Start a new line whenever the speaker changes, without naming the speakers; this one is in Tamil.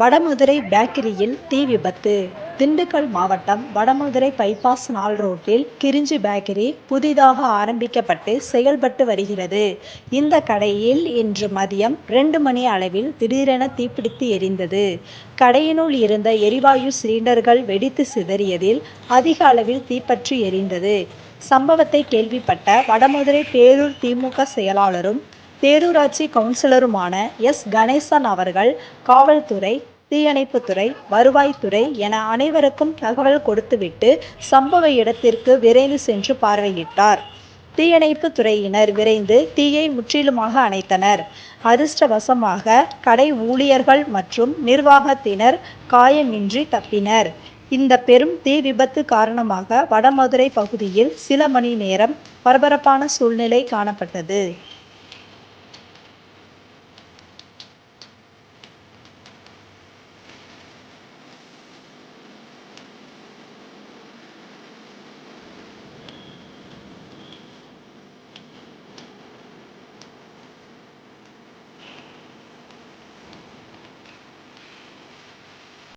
வடமதுரை பேக்கரியில் தீ விபத்து திண்டுக்கல் மாவட்டம் வடமதுரை பைபாஸ் நாள் ரோட்டில் கிரிஞ்சி பேக்கரி புதிதாக ஆரம்பிக்கப்பட்டு செயல்பட்டு வருகிறது. இந்த கடையில் இன்று மதியம் ரெண்டு மணி அளவில் திடீரென தீப்பிடித்து எரிந்தது. கடையினுள் இருந்த எரிவாயு சிலிண்டர்கள் வெடித்து சிதறியதில் அதிக அளவில் தீப்பற்றி எரிந்தது. சம்பவத்தை கேள்விப்பட்ட வடமதுரை பேரூர் திமுக செயலாளரும் பேரூராட்சி கவுன்சிலருமான எஸ். கணேசன் அவர்கள் காவல்துறை தீயணைப்புத்துறை வருவாய்த்துறை என அனைவருக்கும் தகவல் கொடுத்துவிட்டு சம்பவ இடத்திற்கு விரைந்து சென்று பார்வையிட்டார். தீயணைப்பு துறையினர் விரைந்து தீயை முற்றிலுமாக அணைத்தனர். அதிர்ஷ்டவசமாக கடை ஊழியர்கள் மற்றும் நிர்வாகத்தினர் காயமின்றி தப்பினர். இந்த பெரும் தீ விபத்து காரணமாக வடமதுரை பகுதியில் சில மணி நேரம் பரபரப்பான சூழ்நிலை காணப்பட்டது.